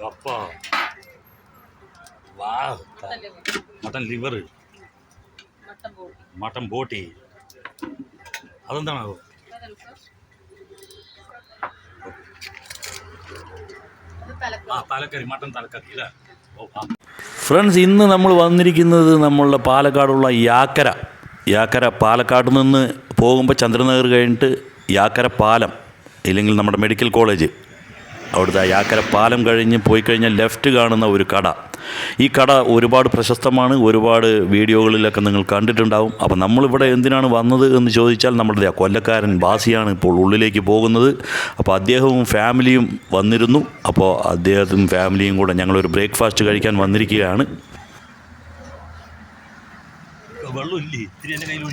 കപ്പ. വാ mutton liver. Mutton ബോട്ടി. അതെന്താണ് ആ തലക്കറി മട്ടൻ തലക്കറി ഇല്ല ഫ്രണ്ട്സ് ഇന്ന് നമ്മൾ വന്നിരിക്കുന്നത് നമ്മളുടെ പാലക്കാടുള്ള യാക്കര. യാക്കര പാലക്കാട് നിന്ന് പോകുമ്പോൾ ചന്ദ്രനഗർ കഴിഞ്ഞിട്ട് യാക്കര പാലം ഇല്ലെങ്കിൽ നമ്മുടെ മെഡിക്കൽ കോളേജ്. അവിടുത്തെ യാക്കര പാലം കഴിഞ്ഞ് പോയി കഴിഞ്ഞാൽ ലെഫ്റ്റ് കാണുന്ന ഒരു കട. ഈ കട ഒരുപാട് പ്രശസ്തമാണ് ഒരുപാട് വീഡിയോകളിലൊക്കെ നിങ്ങൾ കണ്ടിട്ടുണ്ടാവും. അപ്പോൾ നമ്മളിവിടെ എന്തിനാണ് വന്നത് എന്ന് ചോദിച്ചാൽ നമ്മളുടെ കൊല്ലക്കാരൻ ബാസിയാണ് ഇപ്പോൾ ഉള്ളിലേക്ക് പോകുന്നത്. അപ്പോൾ അദ്ദേഹവും ഫാമിലിയും വന്നിരുന്നു. അപ്പോൾ അദ്ദേഹത്തിനും ഫാമിലിയും കൂടെ ഞങ്ങളൊരു ബ്രേക്ക്ഫാസ്റ്റ് കഴിക്കാൻ വന്നിരിക്കുകയാണ്. വെള്ളമില്ലേ? ഇത്തിരി എന്റെ കയ്യിൽ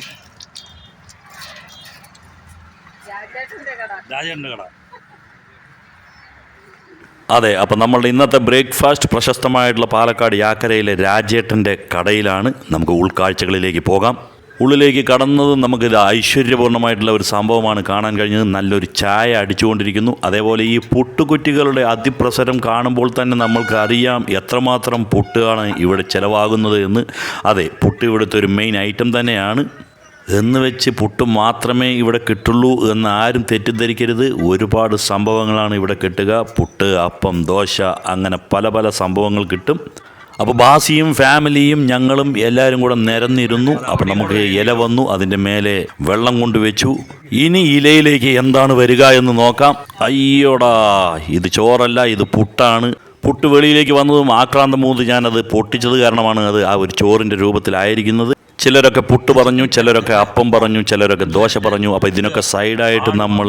രാജേട്ടന്റെ രാജേട്ടന്റെ കട. അതെ അപ്പോൾ നമ്മളുടെ ഇന്നത്തെ ബ്രേക്ക്ഫാസ്റ്റ് പ്രശസ്തമായിട്ടുള്ള പാലക്കാട് യാക്കരയിലെ രാജേട്ടന്റെ കടയിലാണ് നമുക്ക് ഉൾക്കാഴ്ചകളിലേക്ക് പോകാം. ഉള്ളിലേക്ക് കടന്നത് നമുക്ക് ഇത് ഐശ്വര്യപൂർണമായിട്ടുള്ള ഒരു സംഭവമാണ് കാണാൻ കഴിഞ്ഞത്. നല്ലൊരു ചായ അടിച്ചുകൊണ്ടിരിക്കുന്നു. അതേപോലെ ഈ പുട്ടുകുറ്റികളുടെ അതിപ്രസരം കാണുമ്പോൾ തന്നെ നമ്മൾക്ക് അറിയാം എത്രമാത്രം പുട്ടാണ് ഇവിടെ ചിലവാകുന്നത് എന്ന്. അതെ പുട്ട് ഇവിടുത്തെ ഒരു മെയിൻ ഐറ്റം തന്നെയാണ്. എന്ന് വെച്ച് പുട്ട് മാത്രമേ ഇവിടെ കിട്ടുള്ളൂ എന്ന് ആരും തെറ്റിദ്ധരിക്കരുത്. ഒരുപാട് സംഭവങ്ങളാണ് ഇവിടെ കിട്ടുക. പുട്ട് അപ്പം ദോശ അങ്ങനെ പല പല സംഭവങ്ങൾ കിട്ടും. അപ്പോൾ ബാസിയും ഫാമിലിയും ഞങ്ങളും എല്ലാവരും കൂടെ നിരന്നിരുന്നു. അപ്പോൾ നമുക്ക് ഇല വന്നു അതിന്റെ മേലെ വെള്ളം കൊണ്ട് വെച്ചു. ഇനി ഇലയിലേക്ക് എന്താണ് വരിക എന്ന് നോക്കാം. അയ്യോടാ ഇത് ചോറല്ല ഇത് പുട്ടാണ്. പുട്ട് വെളിയിലേക്ക് വന്നതും ആക്രാന്തം മൂന്ന് ഞാനത് പൊട്ടിച്ചത് കാരണമാണ് അത് ആ ഒരു ചോറിന്റെ രൂപത്തിലായിരിക്കുന്നത്. ചിലരൊക്കെ പുട്ട് പറഞ്ഞു ചിലരൊക്കെ അപ്പം പറഞ്ഞു ചിലരൊക്കെ ദോശ പറഞ്ഞു. അപ്പോൾ ഇതിനൊക്കെ സൈഡായിട്ട് നമ്മൾ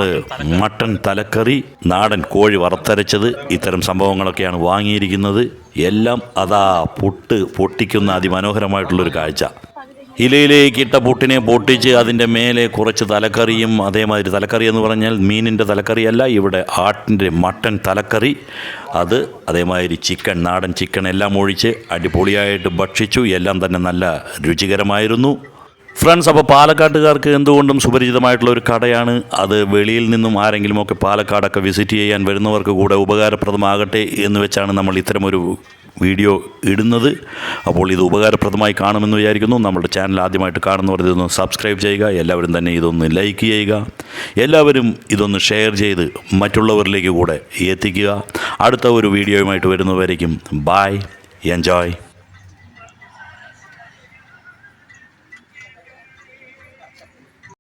മട്ടൻ തലക്കറി നാടൻ കോഴി വറുത്തരച്ചത് ഇത്തരം സംഭവങ്ങളൊക്കെയാണ് വാങ്ങിയിരിക്കുന്നത്. എല്ലാം അതാ പുട്ട് പൊട്ടിക്കുന്ന അതിമനോഹരമായിട്ടുള്ളൊരു കാഴ്ച. ഇലയിലേക്ക് ഇട്ട പുട്ടിനെ പൊട്ടിച്ച് അതിന്റെ മേലെ കുറച്ച് തലക്കറിയും അതേമാതിരി തലക്കറി എന്ന് പറഞ്ഞാൽ മീനിന്റെ തലക്കറിയല്ല ഇവിടെ ആട്ടിന്റെ മട്ടൻ തലക്കറി. അത് അതേമാതിരി ചിക്കൻ നാടൻ ചിക്കൻ എല്ലാം ഒഴിച്ച് അടിപൊളിയായിട്ട് ഭക്ഷിച്ചു. എല്ലാം തന്നെ നല്ല രുചികരമായിരുന്നു. ഫ്രണ്ട്സ് അപ്പോൾ പാലക്കാട്ടുകാർക്ക് എന്തുകൊണ്ടും സുപരിചിതമായിട്ടുള്ള ഒരു കടയാണ്. അത് വെളിയിൽ നിന്നും ആരെങ്കിലുമൊക്കെ പാലക്കാടൊക്കെ വിസിറ്റ് ചെയ്യാൻ വരുന്നവർക്ക് കൂടെ ഉപകാരപ്രദമാകട്ടെ എന്ന് വെച്ചാണ് നമ്മൾ ഇത്തരമൊരു വീഡിയോ ഇടുന്നത്. അപ്പോൾ ഇത് ഉപകാരപ്രദമായി കാണുമെന്ന് വിചാരിക്കുന്നു. നമ്മുടെ ചാനൽ ആദ്യമായിട്ട് കാണുന്നവർ ഇതൊന്ന് സബ്സ്ക്രൈബ് ചെയ്യുക. എല്ലാവരും തന്നെ ഇതൊന്ന് ലൈക്ക് ചെയ്യുക. എല്ലാവരും ഇതൊന്ന് ഷെയർ ചെയ്ത് മറ്റുള്ളവരിലേക്ക് കൂടെ എത്തിക്കുക. അടുത്ത ഒരു വീഡിയോയുമായിട്ട് വരുന്നവരേക്കും ബായ് എൻജോയ്